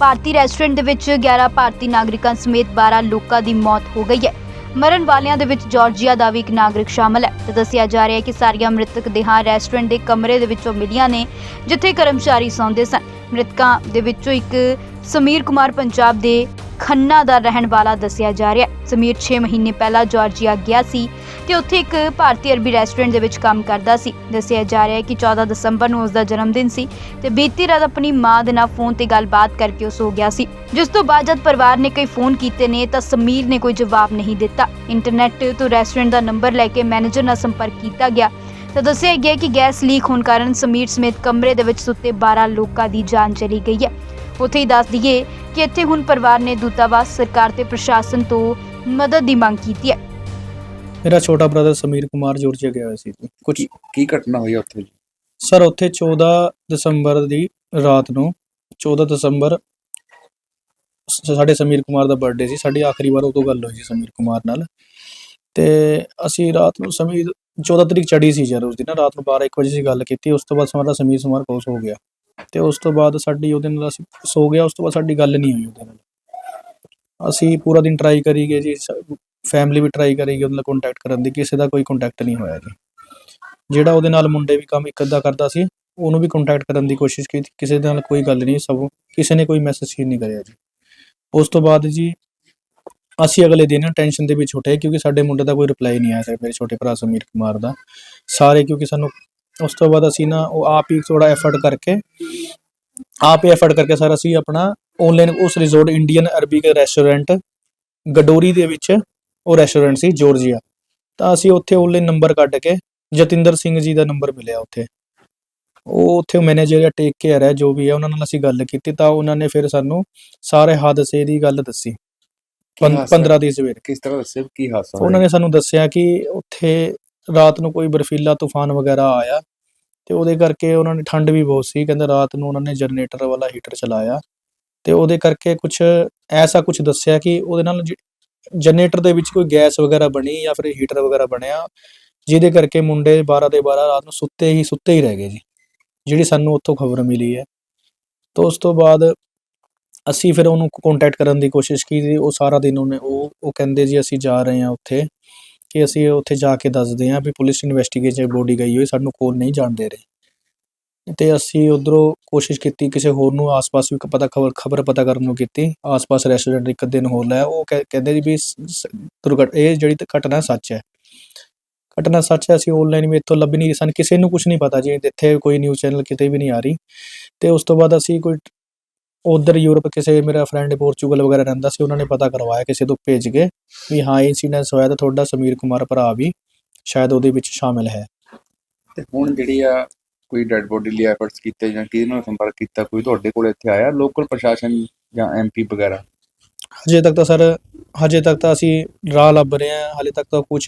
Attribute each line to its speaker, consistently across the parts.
Speaker 1: ਭਾਰਤੀ restaurant ਦੇ ਵਿੱਚ 11 ਭਾਰਤੀ ਨਾਗਰਿਕਾਂ ਸਮੇਤ 12 ਲੋਕਾਂ ਦੀ ਮੌਤ ਹੋ ਗਈ ਹੈ। ਮਰਨ ਵਾਲਿਆਂ ਦੇ ਵਿੱਚ ਜਾਰਜੀਆ ਦਾ ਵੀ ਇੱਕ ਨਾਗਰਿਕ ਸ਼ਾਮਲ ਹੈ। ਤੇ ਦੱਸਿਆ ਜਾ ਰਿਹਾ ਹੈ ਕਿ ਸਾਰੀਆਂ ਮ੍ਰਿਤਕ ਦੇਹਾਂ ਰੈਸਟੋਰੈਂਟ ਦੇ ਕਮਰੇ ਦੇ ਵਿੱਚੋਂ ਮਿਲੀਆਂ ਨੇ, ਜਿੱਥੇ ਕਰਮਚਾਰੀ ਸੌਂਦੇ ਸਨ। ਮ੍ਰਿਤਕਾਂ ਦੇ ਵਿੱਚੋਂ ਇੱਕ ਸਮੀਰ ਕੁਮਾਰ ਪੰਜਾਬ ਦੇ ਖੰਨਾ ਦਾ ਰਹਿਣ ਵਾਲਾ ਦੱਸਿਆ ਜਾ ਰਿਹਾ ਹੈ। ਸਮੀਰ 6 ਮਹੀਨੇ ਪਹਿਲਾਂ ਜਾਰਜੀਆ ਗਿਆ ਸੀ। ਤੇ ਉੱਥੇ ਇੱਕ ਭਾਰਤੀ ਅਰਬੀ ਰੈਸਟੋਰੈਂਟ ਦੇ ਵਿੱਚ ਕੰਮ ਕਰਦਾ ਸੀ। ਦੱਸਿਆ ਜਾ ਰਿਹਾ ਹੈ ਕਿ 14 ਦਸੰਬਰ ਨੂੰ ਉਸ ਦਾ ਜਨਮ ਦਿਨ ਸੀ ਤੇ ਬੀਤੀ ਰਾਤ ਆਪਣੀ ਮਾਂ ਦੇ ਨਾਲ ਫੋਨ ਤੇ ਗੱਲਬਾਤ ਕਰਕੇ ਉਹ ਸੋ ਗਿਆ ਸੀ। ਜਿਸ ਤੋਂ ਬਾਅਦ ਜਦ ਪਰਿਵਾਰ ਨੇ ਕਈ ਫੋਨ ਕੀਤੇ ਨੇ ਤਾਂ ਸਮੀਰ ਨੇ ਕੋਈ ਜਵਾਬ ਨਹੀਂ ਦਿੱਤਾ। ਇੰਟਰਨੈਟ ਤੋਂ ਰੈਸਟੋਰੈਂਟ ਦਾ ਨੰਬਰ ਲੈ ਕੇ ਮੈਨੇਜਰ ਨਾਲ ਸੰਪਰਕ ਕੀਤਾ ਗਿਆ। ਤਾਂ ਦੱਸਿਆ ਗਿਆ ਕਿ ਗੈਸ ਲੀਕ ਹੋਣ ਕਾਰਨ ਸਮੀਰ ਸਮੇਤ ਕਮਰੇ ਦੇ ਵਿੱਚ ਸੁੱਤੇ 12 ਲੋਕਾਂ ਦੀ ਜਾਨ ਚਲੀ ਗਈ ਹੈ। ਉੱਥੇ ਹੀ ਦੱਸ ਦਈਏ ਕਿ ਇੱਥੇ ਹੁਣ ਪਰਿਵਾਰ ਨੇ ਦੂਤਾਵਾਸ, ਸਰਕਾਰ ਤੇ ਪ੍ਰਸ਼ਾਸਨ ਤੋਂ ਮਦਦ ਦੀ ਮੰਗ ਕੀਤੀ ਹੈ।
Speaker 2: ਮੇਰਾ ਛੋਟਾ ਬ੍ਰਦਰ ਸਮੀਰ ਕੁਮਾਰ ਜੋਰਜੀਆ ਗਿਆ ਹੋਇਆ ਸੀ ਜੀ। ਕੁਝ
Speaker 3: ਕੀ ਕੀ ਘਟਨਾ ਹੋਈ ਆ ਉੱਥੇ ਜੀ?
Speaker 2: ਸਰ ਉੱਥੇ 14 ਦਸੰਬਰ ਦੀ ਰਾਤ ਨੂੰ 14 ਦਸੰਬਰ ਸ- ਸਾਡੇ ਸਮੀਰ ਕੁਮਾਰ ਦਾ ਬਰਥਡੇ ਸੀ। ਸਾਡੀ ਆਖਰੀ ਵਾਰ ਉਦੋਂ ਗੱਲ ਹੋਈ ਸੀ ਸਮੀਰ ਕੁਮਾਰ ਨਾਲ। ਤੇ ਅਸੀਂ ਰਾਤ ਨੂੰ ਸਮੀਰ 14 ਤਰੀਕ ਚੜੀ ਸੀ ਯਾਰ ਉਸ ਦਿਨ ਰਾਤ ਨੂੰ 12 1 ਵਜੇ ਸੀ ਗੱਲ ਕੀਤੀ। ਉਸ ਤੋਂ ਬਾਅਦ ਸਾਡਾ ਸਮੀਰ ਕੁਮਾਰ ਕੋਸ ਹੋ ਗਿਆ। ਤੇ ਉਸ ਤੋਂ ਬਾਅਦ ਸਾਡੀ ਉਹਦੇ ਨਾਲ ਅਸੀਂ ਸੋ ਗਿਆ। ਉਸ ਤੋਂ ਬਾਅਦ ਸਾਡੀ ਗੱਲ ਨਹੀਂ ਹੋਈ ਉਹਦੇ ਨਾਲ। ਅਸੀਂ ਪੂਰਾ ਦਿਨ ਟਰਾਈ ਕਰੀ ਗਏ ਜੀ। ਫੈਮਿਲੀ ਵੀ ਟਰਾਈ ਕਰੇਗੀ ਗਈ ਉਹਦੇ ਨਾਲ ਕੰਟੈਕਟ ਕਰਨ ਦੀ, ਕਿਸੇ ਦਾ ਕੋਈ ਕੰਟੈਕਟ ਨਹੀਂ ਹੋਇਆ ਜੀ। ਜਿਹੜਾ ਉਹਦੇ ਨਾਲ ਮੁੰਡੇ ਵੀ ਕੰਮ ਇੱਕ ਅੱਧਾ ਕਰਦਾ ਸੀ, ਉਹਨੂੰ ਵੀ ਕੰਟੈਕਟ ਕਰਨ ਦੀ ਕੋਸ਼ਿਸ਼ ਕੀਤੀ, ਕਿਸੇ ਦੇ ਨਾਲ ਕੋਈ ਗੱਲ ਨਹੀਂ, ਸਭ ਕਿਸੇ ਨੇ ਕੋਈ ਮੈਸੇਜ ਹੀ ਨਹੀਂ ਕਰਿਆ ਜੀ। ਉਸ ਤੋਂ ਬਾਅਦ ਜੀ, ਅਸੀਂ ਅਗਲੇ ਦਿਨ ਟੈਨਸ਼ਨ ਦੇ ਵਿੱਚ ਉੱਠੇ, ਕਿਉਂਕਿ ਸਾਡੇ ਮੁੰਡੇ ਦਾ ਕੋਈ ਰਿਪਲਾਈ ਨਹੀਂ ਆਇਆ ਸੀ, ਮੇਰੇ ਛੋਟੇ ਭਰਾ ਸਮੀਰ ਕੁਮਾਰ ਦਾ। ਸਾਰੇ ਕਿਉਂਕਿ ਸਾਨੂੰ, ਉਸ ਤੋਂ ਬਾਅਦ ਅਸੀਂ ਨਾ, ਉਹ ਆਪ ਹੀ ਥੋੜਾ ਐਫਰਟ ਕਰਕੇ, ਆਪ ਹੀ ਐਫਰਟ ਕਰਕੇ ਸਰ ਅਸੀਂ ਆਪਣਾ ਆਨਲਾਈਨ ਉਸ ਰਿਜ਼ੋਰਟ ਇੰਡੀਅਨ ਅਰਬਿਕ ਰੈਸਟੋਰੈਂਟ ਗਡੋਰੀ ਦੇ ਵਿੱਚ ਉਹ ਰੈਸਟੋਰੈਂਟ ਸੀ ਜਾਰਜੀਆ ਤਾਂ ਅਸੀਂ ਉੱਥੇ ਆਨਲਾਈਨ ਨੰਬਰ ਕੱਢ ਕੇ ਜਤਿੰਦਰ ਸਿੰਘ ਜੀ ਦਾ ਨੰਬਰ ਮਿਲਿਆ ਉੱਥੇ। ਉਹ ਉੱਥੇ ਮੈਨੇਜਰ ਜਾਂ ਟੇਕ ਕੇਅਰ ਹੈ ਜੋ ਵੀ ਹੈ ਉਹਨਾਂ ਨਾਲ ਅਸੀਂ ਗੱਲ ਕੀਤੀ ਤਾਂ ਉਹਨਾਂ ਨੇ ਫਿਰ ਸਾਨੂੰ ਸਾਰੇ ਹਾਦਸੇ ਦੀ ਗੱਲ ਦੱਸੀ।
Speaker 3: ਹਾਦਸਾ?
Speaker 2: 15 ਦੀ ਸਵੇਰ।
Speaker 3: ਕਿਸ ਤਰ੍ਹਾਂ ਦੱਸਿਓ ਕੀ ਹਾਦਸਾ
Speaker 2: ਉਹਨਾਂ ਨੇ ਸਾਨੂੰ ਦੱਸਿਆ ਕਿ ਉੱਥੇ ਰਾਤ ਨੂੰ ਕੋਈ ਬਰਫੀਲਾ ਤੂਫਾਨ ਵਗੈਰਾ ਆਇਆ ਤੇ ਉਹਦੇ ਕਰਕੇ ਉਹਨਾਂ ਨੇ ਠੰਡ ਵੀ ਬਹੁਤ ਸੀ। ਕਹਿੰਦੇ ਰਾਤ ਨੂੰ ਉਹਨਾਂ ਨੇ ਜਨਰੇਟਰ ਵਾਲਾ ਹੀਟਰ ਚਲਾਇਆ ਤੇ ਉਹਦੇ ਕਰਕੇ ਕੁਝ ਐਸਾ ਕੁਝ ਦੱਸਿਆ ਕਿ ਉਹਦੇ ਨਾਲ ਜਨਰੇਟਰ ਦੇ ਵਿੱਚ ਕੋਈ ਗੈਸ ਵਗੈਰਾ ਬਣੀ ਜਾਂ ਫਿਰ ਹੀਟਰ ਵਗੈਰਾ ਬਣਿਆ, ਜਿਹਦੇ ਕਰਕੇ ਮੁੰਡੇ 12 ਦੇ 12 ਰਾਤ ਨੂੰ ਸੁੱਤੇ ਹੀ ਸੁੱਤੇ ਹੀ ਰਹਿ ਗਏ ਜੀ। ਜਿਹੜੀ ਸਾਨੂੰ ਉੱਥੋਂ ਖਬਰ ਮਿਲੀ ਹੈ। ਤੋਂ ਉਸ ਤੋਂ ਬਾਅਦ ਅਸੀਂ ਫਿਰ ਉਹਨੂੰ ਕੰਟੈਕਟ ਕਰਨ ਦੀ ਕੋਸ਼ਿਸ਼ ਕੀਤੀ। ਉਹ ਸਾਰਾ ਦਿਨ ਉਹਨੇ ਉਹ ਉਹ ਕਹਿੰਦੇ ਜੀ ਅਸੀਂ ਜਾ ਰਹੇ ਹਾਂ ਉੱਥੇ ਕਿ ਅਸੀਂ ਉੱਥੇ ਜਾ ਕੇ ਦੱਸਦੇ ਹਾਂ ਵੀ ਪੁਲਿਸ ਇਨਵੈਸਟੀਗੇਸ਼ਨ ਬੋਡੀ ਗਈ ਹੋਈ, ਸਾਨੂੰ ਕੋਲ ਨਹੀਂ ਜਾਣ ਦੇ ਰਹੇ। ਅਤੇ ਅਸੀਂ ਉੱਧਰੋਂ ਕੋਸ਼ਿਸ਼ ਕੀਤੀ, ਕਿਸੇ ਹੋਰ ਨੂੰ ਆਸ-ਪਾਸ ਵੀ ਪਤਾ ਖਬਰ ਖਬਰ ਪਤਾ ਕਰਨ ਨੂੰ ਕੀਤੀ। ਆਸ-ਪਾਸ ਰੈਸਟੋਰੈਂਟ ਇੱਕ ਦਿਨ ਹੋਰ ਲਾਇਆ ਉਹ ਕਹਿ- ਕਹਿੰਦੇ ਜੀ ਵੀ ਦੁਰਘਟ, ਇਹ ਜਿਹੜੀ ਘਟਨਾ ਸੱਚ ਹੈ। ਘਟਨਾ ਸੱਚ ਹੈ, ਅਸੀਂ ਆਨਲਾਈਨ ਵੀ ਇੱਥੋਂ ਲੱਭ ਨਹੀਂ ਸਨ। ਕਿਸੇ ਨੂੰ ਕੁਝ ਨਹੀਂ ਪਤਾ ਜੀ, ਇੱਥੇ ਕੋਈ ਨਿਊਜ਼ ਚੈਨਲ ਕਿਤੇ ਵੀ ਨਹੀਂ ਆ ਰਹੀ। ਤੇ ਉਸ ਤੋਂ ਬਾਅਦ ਅਸੀਂ ਕੋਈ ਉਧਰ ਯੂਰਪ ਕਿਸੇ ਮੇਰਾ ਫਰੈਂਡ ਪੋਰਚੁਗਲ ਵਗੈਰਾ ਰਹਿੰਦਾ ਸੀ, ਉਹਨਾਂ ਨੇ ਪਤਾ ਕਰਵਾਇਆ, ਕਿਸੇ ਤੋਂ ਭੇਜ ਕੇ ਵੀ ਹਾਂ ਇਨਸੀਡੈਂਸ ਹੋਇਆ ਤਾਂ ਤੁਹਾਡਾ ਸਮੀਰ ਕੁਮਾਰ ਭਰਾ ਵੀ ਸ਼ਾਇਦ ਉਹਦੇ ਵਿੱਚ ਸ਼ਾਮਿਲ ਹੈ।
Speaker 3: ਤੇ ਹੁਣ ਜਿਹੜੀ ਆ ਕੋਈ ਡੈਡ ਬੋਡੀ ਲਈ ਐਫਰਟਸ ਕੀਤੇ ਜਾਂ ਕਿਹਦੇ ਨਾਲ ਸੰਪਰਕ ਕੀਤਾ, ਕੋਈ ਤੁਹਾਡੇ ਕੋਲ ਇੱਥੇ ਆਇਆ ਲੋਕਲ ਪ੍ਰਸ਼ਾਸਨ ਜਾਂ ਐਮਪੀ ਵਗੈਰਾ?
Speaker 2: ਹਜੇ ਤੱਕ ਤਾਂ ਸਰ ਹਜੇ ਤੱਕ ਤਾਂ ਅਸੀਂ ਰਾਹ ਲੱਭ ਰਹੇ ਹਾਂ, ਹਾਲੇ ਤੱਕ ਤਾਂ ਕੁਝ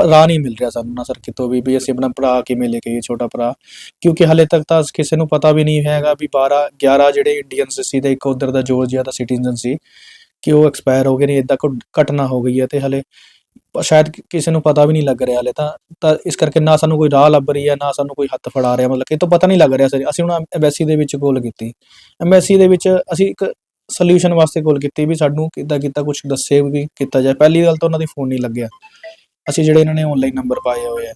Speaker 2: ਰਾਹ ਨਹੀਂ ਮਿਲ ਰਿਹਾ ਸਾਨੂੰ ਨਾ ਸਰ ਕਿਤੋਂ ਵੀ ਵੀ ਅਸੀਂ ਆਪਣਾ ਭਰਾ ਕਿਵੇਂ ਲੈ ਕੇ ਆਈਏ ਛੋਟਾ ਭਰਾ? ਕਿਉਂਕਿ ਹਾਲੇ ਤੱਕ ਤਾਂ ਕਿਸੇ ਨੂੰ ਪਤਾ ਵੀ ਨਹੀਂ ਹੈਗਾ ਵੀ 12 11 ਜਿਹੜੇ ਇੰਡੀਅਨਸ ਸੀ ਤੇ ਇੱਕ ਉਧਰ ਦਾ ਜੋਰਜੀਆ ਦਾ ਸਿਟੀਜ਼ਨ ਸੀ ਕਿ ਉਹ ਐਕਸਪਾਇਰ ਹੋ ਗਏ ਨੇ ਇਦਾਂ ਕੋਈ ਘਟਨਾ ਹੋ ਗਈ ਹੈ ਤੇ ਹਲੇ ਸ਼ਾਇਦ ਕਿਸੇ ਨੂੰ ਪਤਾ ਵੀ ਨਹੀਂ ਲੱਗ ਰਿਹਾ ਹਲੇ ਤਾਂ ਤਾਂ ਇਸ ਕਰਕੇ ਨਾ ਸਾਨੂੰ ਕੋਈ ਰਾਹ ਲੱਭ ਰਹੀ ਹੈ, ਨਾ ਸਾਨੂੰ ਕੋਈ ਹੱਥ ਫੜਾ ਰਿਹਾ, ਮਤਲਬ ਕਿ ਇਹ ਤੋਂ ਪਤਾ ਨਹੀਂ ਲੱਗ ਰਿਹਾ ਸਰ। ਅਸੀਂ ਹੁਣ ਐਮਬੈਸੀ ਦੇ ਵਿੱਚ ਕੋਲ ਕੀਤੀ। ਐਮਬੈਸੀ ਦੇ ਵਿੱਚ ਅਸੀਂ ਇੱਕ ਸੋਲੂਸ਼ਨ ਵਾਸਤੇ ਕੋਲ ਕੀਤੀ ਵੀ ਸਾਨੂੰ ਕਿੱਦਾਂ ਕੀਤਾ ਕੁਝ ਦੱਸੇ ਵੀ ਕੀਤਾ ਜਾਏ। ਪਹਿਲੀ ਗੱਲ ਤਾਂ ਉਹਨਾਂ ਦੀ ਫੋਨ ਨਹੀਂ ਲੱਗਿਆ। ਅਸੀਂ ਜਿਹੜੇ ਇਹਨਾਂ ਨੇ ਆਨਲਾਈਨ ਨੰਬਰ ਪਾਏ ਹੋਏ ਆ।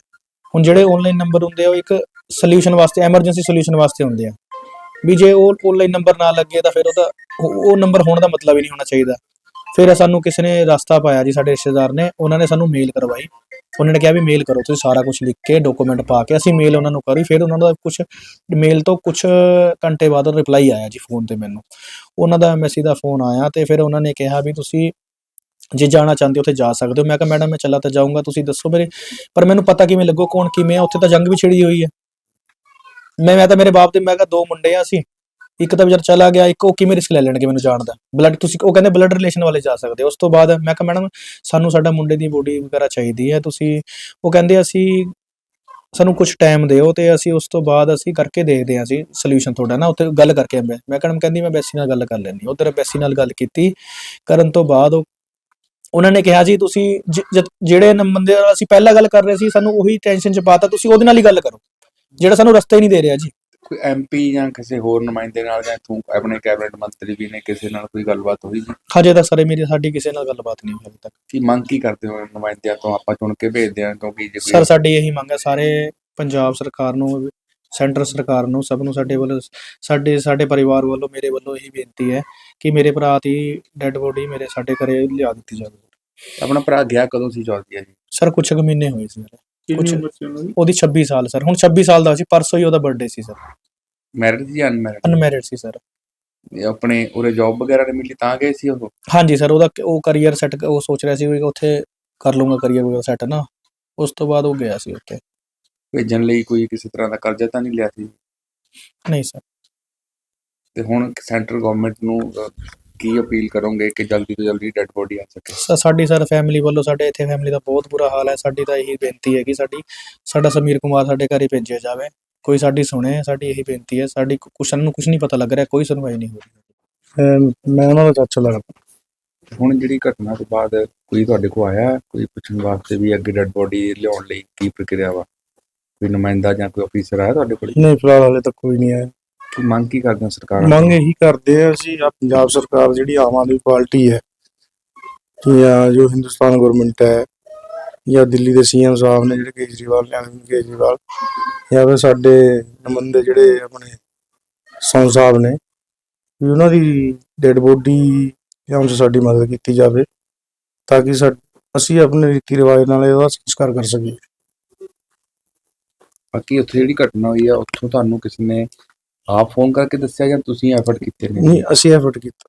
Speaker 2: ਹੁਣ ਜਿਹੜੇ ਆਨਲਾਈਨ ਨੰਬਰ ਹੁੰਦੇ ਆ, ਉਹ ਇੱਕ ਸੋਲੂਸ਼ਨ ਵਾਸਤੇ ਐਮਰਜੈਂਸੀ ਸੋਲੂਸ਼ਨ ਵਾਸਤੇ ਹੁੰਦੇ ਆ। ਵੀ ਜੇ ਉਹ ਆਨਲਾਈਨ ਨੰਬਰ ਨਾ ਲੱਗੇ ਤਾਂ ਫਿਰ ਉਹਦਾ, ਉਹ ਨੰਬਰ ਹੋਣ ਦਾ ਮਤਲਬ ਹੀ ਨਹੀਂ ਹੋਣਾ ਚਾਹੀਦਾ। ਫਿਰ ਸਾਨੂੰ ਕਿਸੇ ਨੇ ਰਸਤਾ ਪਾਇਆ ਜੀ, ਸਾਡੇ ਰਿਸ਼ਤੇਦਾਰ ਨੇ, ਉਹਨਾਂ ਨੇ ਸਾਨੂੰ ਮੇਲ ਕਰਵਾਈ। ਉਹਨਾਂ ਨੇ ਕਿਹਾ ਵੀ ਮੇਲ ਕਰੋ, ਤੁਸੀਂ ਸਾਰਾ ਕੁਝ ਲਿਖ ਕੇ ਡਾਕੂਮੈਂਟ ਪਾ ਕੇ ਅਸੀਂ ਮੇਲ ਉਹਨਾਂ ਨੂੰ ਕਰੀ, ਫਿਰ ਉਹਨਾਂ ਦਾ ਕੁਝ ਮੇਲ ਤੋਂ ਕੁਝ ਘੰਟੇ ਬਾਅਦ ਰਿਪਲਾਈ ਆਇਆ ਜੀ ਫੋਨ ਤੇ ਮੈਨੂੰ। ਉਹਨਾਂ ਦਾ ਐਮਐਸਸੀ ਦਾ ਫੋਨ ਆਇਆ ਤੇ ਫਿਰ ਉਹਨਾਂ ਨੇ ਕਿਹਾ ਵੀ ਤੁਸੀਂ ਜੇ ਜਾਣਾ ਚਾਹੁੰਦੇ ਹੋ ਉੱਥੇ ਜਾ ਸਕਦੇ ਹੋ। ਮੈਂ ਕਿਹਾ, ਮੈਡਮ, ਮੈਂ ਚੱਲਾ ਤਾਂ ਜਾਊਂਗਾ, ਤੁਸੀਂ ਦੱਸੋ ਮੇਰੇ, ਪਰ ਮੈਨੂੰ ਪਤਾ ਕਿਵੇਂ ਲੱਗੋ, ਕੌਣ ਕਿਵੇਂ ਆ, ਉੱਥੇ ਤਾਂ ਜੰਗ ਵੀ ਛਿੜੀ ਹੋਈ ਹੈ। ਮੈਂ ਮੈਂ ਤਾਂ ਮੇਰੇ ਬਾਪ ਦੇ, ਮੈਂ ਕਿਹਾ, ਦੋ ਮੁੰਡੇ ਆ ਅਸੀਂ ਇੱਕ ਤਾਂ ਵਿਚਾਰ ਚਲਾ ਗਿਆ, ਇੱਕ ਉਹ ਕਿਵੇਂ ਰਿਸਕ ਲੈ ਲੈਣਗੇ ਮੈਨੂੰ ਜਾਣ ਦਾ ਬਲੱਡ ਤੁਸੀਂ, ਉਹ ਕਹਿੰਦੇ ਬਲੱਡ ਰਿਲੇਸ਼ਨ ਵਾਲੇ ਜਾ ਸਕਦੇ ਹੋ। ਉਸ ਤੋਂ ਬਾਅਦ ਮੈਂ ਕਿਹਾ, ਮੈਡਮ, ਸਾਨੂੰ ਸਾਡਾ ਮੁੰਡੇ ਦੀ ਬੋਡੀ ਵਗੈਰਾ ਚਾਹੀਦੀ ਹੈ, ਤੁਸੀਂ ਉਹ ਕਹਿੰਦੇ, ਅਸੀਂ, ਸਾਨੂੰ ਕੁਝ ਟਾਈਮ ਦਿਓ ਤੇ ਅਸੀਂ ਉਸ ਤੋਂ ਬਾਅਦ ਅਸੀਂ ਕਰਕੇ ਦੇਖਦੇ ਹਾਂ ਅਸੀਂ ਸੋਲੂਸ਼ਨ ਤੁਹਾਡਾ ਨਾ। ਉੱਥੇ ਗੱਲ ਕਰਕੇ ਮੈਂ ਮੈਂ ਕਹਿੰਦਾ ਕਹਿੰਦੀ ਮੈਂ ਬੈਸੀ ਨਾਲ ਗੱਲ ਕਰ ਲੈਣੀ ਉਧਰ ਬੈਸੀ ਨਾਲ ਗੱਲ ਕੀਤੀ। ਕਰਨ ਤੋਂ ਬਾਅਦ ਉਹ, ਉਹਨਾਂ ਨੇ ਕਿਹਾ, ਜੀ, ਤੁਸੀਂ ਜਿਹੜੇ ਬੰਦੇ ਨਾਲ ਅਸੀਂ ਪਹਿਲਾਂ ਗੱਲ ਕਰ ਰਹੇ ਸੀ, ਸਾਨੂੰ ਉਹੀ ਟੈਨਸ਼ਨ ਚ ਪਾਤਾ, ਤੁਸੀਂ ਉਹਦੇ ਨਾਲ ਹੀ ਗੱਲ ਕਰੋ। ਜਿਹੜਾ ਸਾਨੂੰ ਰਸਤਾ ਹੀ ਨਹੀਂ ਦੇ ਰਿਹਾ ਜੀ।
Speaker 3: ਕੋਈ ਐਮਪੀ ਜਾਂ ਕਿਸੇ ਹੋਰ ਨੁਮਾਇੰਦੇ ਨਾਲ ਜਾਂ ਇੱਥੋਂ ਆਪਣੇ ਕੈਬਨਿਟ ਮੰਤਰੀ ਵੀ ਨੇ ਕਿਸੇ ਨਾਲ ਕੋਈ ਗੱਲਬਾਤ ਹੋਈ ਜੀ?
Speaker 2: ਹਜੇ ਤੱਕ ਸਰ ਮੇਰੀ ਸਾਡੀ ਕਿਸੇ ਨਾਲ ਗੱਲਬਾਤ ਨਹੀਂ ਹੋਈ ਹਜੇ ਤੱਕ।
Speaker 3: ਕੀ ਮੰਗ ਕੀ ਕਰਦੇ ਹੋ ਨੁਮਾਇੰਦਿਆਂ ਤੋਂ? ਆਪਾਂ ਚੁਣ ਕੇ ਭੇਜਦੇ ਹਾਂ ਕਿਉਂਕਿ ਜੇ
Speaker 2: ਸਰ ਸਾਡੀ ਇਹੀ ਮੰਗ ਹੈ ਸਾਰੇ ਪੰਜਾਬ ਸਰਕਾਰ ਨੂੰ ਸੈਂਟਰ ਸਰਕਾਰ ਨੂੰ ਸਭ ਨੂੰ ਸਾਡੇ ਵੱਲੋਂ ਸਾਡੇ ਸਾਡੇ ਪਰਿਵਾਰ ਵੱਲੋਂ ਮੇਰੇ ਵੱਲੋਂ ਇਹੀ ਬੇਨਤੀ ਹੈ ਕਿ ਮੇਰੇ ਭਰਾ ਦੀ ਡੈੱਡ ਬੋਡੀ ਮੇਰੇ ਸਾਡੇ ਘਰੇ ਲਿਆ ਦਿੱਤੀ ਜਾਵੇ।
Speaker 3: ਆਪਣਾ ਭਰਾ ਗਿਆ ਕਦੋਂ ਸੀ ਚੌਥੀ ਜੀ?
Speaker 2: ਸਰ ਕੁਛ ਕੁ ਮਹੀਨੇ ਹੋਏ ਸੀ ਸਰ
Speaker 4: ਕਿੰਨੀ
Speaker 2: ਕੁਛ-
Speaker 4: ਉਮਰ ਸੀ ਉਹਨਾਂ ਦੀ?
Speaker 2: ਉਹਦੀ 26 ਸਾਲ ਸਰ। ਹੁਣ 26 ਸਾਲ ਦਾ ਸੀ ਪਰਸੋਂ ਹੀ ਉਹਦਾ ਬਰਥਡੇ ਸੀ ਸਰ।
Speaker 3: ਮੈਰਿਡ ਜਾਂ ਅਨਮੈਰਿਡ
Speaker 2: ਅਨਮੈਰਿਡ ਸੀ ਸਰ।
Speaker 3: ਆਪਣੇ ਉਰੇ ਜੌਬ ਵਗੈਰਾ ਨਹੀਂ ਮਿਲੀ ਤਾਂ ਗਏ ਸੀ ਉਹ?
Speaker 2: ਹਾਂਜੀ ਸਰ ਉਹਦਾ ਉਹ ਕਰੀਅਰ ਸੈੱਟ ਉਹ ਸੋਚ ਰਿਹਾ ਸੀ ਵੀ ਉੱਥੇ ਕਰ ਲੂੰਗਾ ਕਰੀਅਰ ਵਗੈਰਾ ਸੈੱਟ ਨਾ। ਉਸ ਤੋਂ ਬਾਅਦ ਉਹ ਗਿਆ ਸੀ ਉੱਥੇ।
Speaker 3: ਭੇਜਣ ਲਈ ਕੋਈ ਕਿਸੇ ਤਰ੍ਹਾਂ ਦਾ ਕਰਜ਼ਾ ਤਾਂ ਨਹੀਂ ਲਿਆ ਸੀ?
Speaker 2: ਨਹੀਂ ਸਰ।
Speaker 3: ਤੇ ਹੁਣ ਸੈਂਟਰ ਗਵਰਨਮੈਂਟ ਨੂੰ ਕੀ ਅਪੀਲ ਕਰੋਗੇ ਕਿ ਜਲਦੀ ਤੋਂ ਜਲਦੀ ਡੈੱਡ ਬੋਡੀ ਆ ਸਕੇ?
Speaker 2: ਸਾਡੀ ਸਰ ਫੈਮਿਲੀ ਵੱਲੋਂ ਸਾਡੇ ਇੱਥੇ ਫੈਮਿਲੀ ਦਾ ਬਹੁਤ ਬੁਰਾ ਹਾਲ ਹੈ। ਸਾਡੀ ਤਾਂ ਇਹੀ ਬੇਨਤੀ ਹੈ ਕਿ ਸਾਡੀ। ਸਾਡਾ ਸਮੀਰ ਕੁਮਾਰ ਸਾਡੇ ਘਰੇ ਭੇਜਿਆ ਜਾਵੇ। ਕੋਈ ਸਾਡੀ ਸੁਣੇ ਸਾਡੀ ਇਹੀ ਬੇਨਤੀ ਹੈ। ਸਾਡੀ ਕੁ- ਕੁਛ ਨੂੰ ਕੁਝ ਨਹੀਂ ਪਤਾ ਲੱਗ ਰਿਹਾ ਕੋਈ ਸੁਣਵਾਈ ਨਹੀਂ ਹੋ ਰਹੀ।
Speaker 5: ਮੈਂ ਉਹਨਾਂ ਦਾ ਚਾਚਾ ਲੱਗਦਾ
Speaker 3: ਹੁਣ ਜਿਹੜੀ ਘਟਨਾ ਤੋਂ ਬਾਅਦ ਕੋਈ ਤੁਹਾਡੇ ਕੋਲ ਆਇਆ? ਕੋਈ ਪੁੱਛਣ ਵਾਸਤੇ ਵੀ ਅੱਗੇ ਡੈੱਡ ਬੋਡੀ ਲਿਆਉਣ ਲਈ ਕੀ ਪ੍ਰਕਿਰਿਆ ਵਾ? ਕੋਈ ਨੁਮਾਇੰਦਾ ਜਾਂ ਕੋਈ ਅਫੀਸਰ ਆਇਆ ਤੁਹਾਡੇ ਕੋਲ?
Speaker 5: ਨਹੀਂ ਫਿਲਹਾਲ ਹਾਲੇ ਤੱਕ ਕੋਈ ਨਹੀਂ ਆਇਆ।
Speaker 3: ਕੀ ਮੰਗ ਕੀ ਕਰਦੇ ਹੋ ਸਰਕਾਰ ਤੋਂ?
Speaker 5: ਮੰਗ ਇਹੀ ਕਰਦੇ ਆ ਅਸੀਂ ਆ ਪੰਜਾਬ ਸਰਕਾਰ ਜਿਹੜੀ ਆਮ ਆਦਮੀ ਪਾਰਟੀ ਹੈ ਜਾਂ ਜੋ ਹਿੰਦੁਸਤਾਨ ਗਵਰਨਮੈਂਟ ਹੈ ਜਾਂ ਦਿੱਲੀ ਦੇ ਸੀਐਮ ਸਾਹਿਬ ਨੇ ਜਿਹੜੇ ਕੇਜਰੀਵਾਲ ਨੇ ਅਰਵਿੰਦ ਕੇਜਰੀਵਾਲ ਜਾਂ ਫਿਰ ਸਾਡੇ ਨੁਮਾਇੰਦੇ ਜਿਹੜੇ ਆਪਣੇ ਸੌਂ ਸਾਹਿਬ ਨੇ ਵੀ ਉਹਨਾਂ ਦੀ ਡੈਡ ਬੋਡੀ ਜਾਂ ਉਹਨਾਂ 'ਚ ਸਾਡੀ ਮਦਦ ਕੀਤੀ ਜਾਵੇ ਤਾਂ ਕਿ ਸਾ ਅਸੀਂ ਆਪਣੇ ਰੀਤੀ ਰਿਵਾਜ ਨਾਲ ਇਹਦਾ ਸੰਸਕਾਰ ਕਰ ਸਕੀਏ
Speaker 3: ਬਾਕੀ ਉੱਥੇ ਜਿਹੜੀ ਘਟਨਾ ਹੋਈ ਆ ਉੱਥੋਂ ਤੁਹਾਨੂੰ ਕਿਸੇ ਨੇ ਆਪ ਫੋਨ ਕਰਕੇ ਦੱਸਿਆ ਜਾਂ ਤੁਸੀਂ ਐਫਰਟ ਕੀਤੇ ਨੇ?
Speaker 5: ਨਹੀਂ ਅਸੀਂ ਐਫਰਟ ਕੀਤਾ।